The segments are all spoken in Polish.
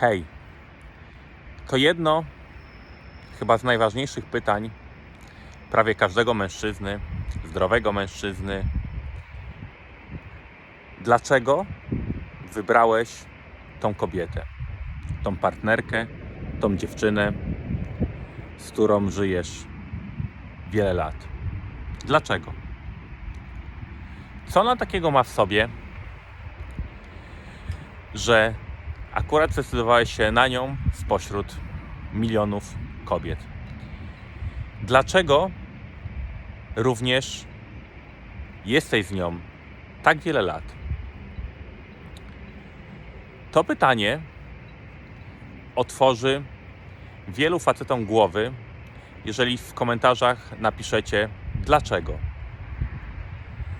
Hej, to jedno chyba z najważniejszych pytań prawie każdego mężczyzny, zdrowego mężczyzny. Dlaczego wybrałeś tą kobietę, tą partnerkę, tą dziewczynę, z którą żyjesz wiele lat? Dlaczego? Co ona takiego ma w sobie, że akurat zdecydowałeś się na nią spośród milionów kobiet? Dlaczego również jesteś z nią tak wiele lat? To pytanie otworzy wielu facetom głowy, jeżeli w komentarzach napiszecie dlaczego.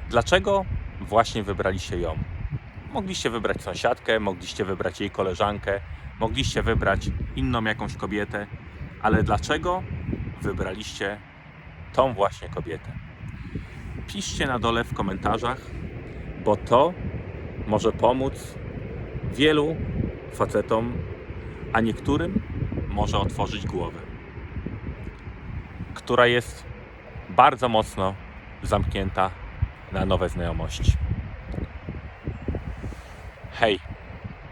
Dlaczego właśnie wybraliście ją? Mogliście wybrać sąsiadkę, mogliście wybrać jej koleżankę, mogliście wybrać inną jakąś kobietę, ale dlaczego wybraliście tą właśnie kobietę? Piszcie na dole w komentarzach, bo to może pomóc wielu facetom, a niektórym może otworzyć głowę, która jest bardzo mocno zamknięta na nowe znajomości. Hej,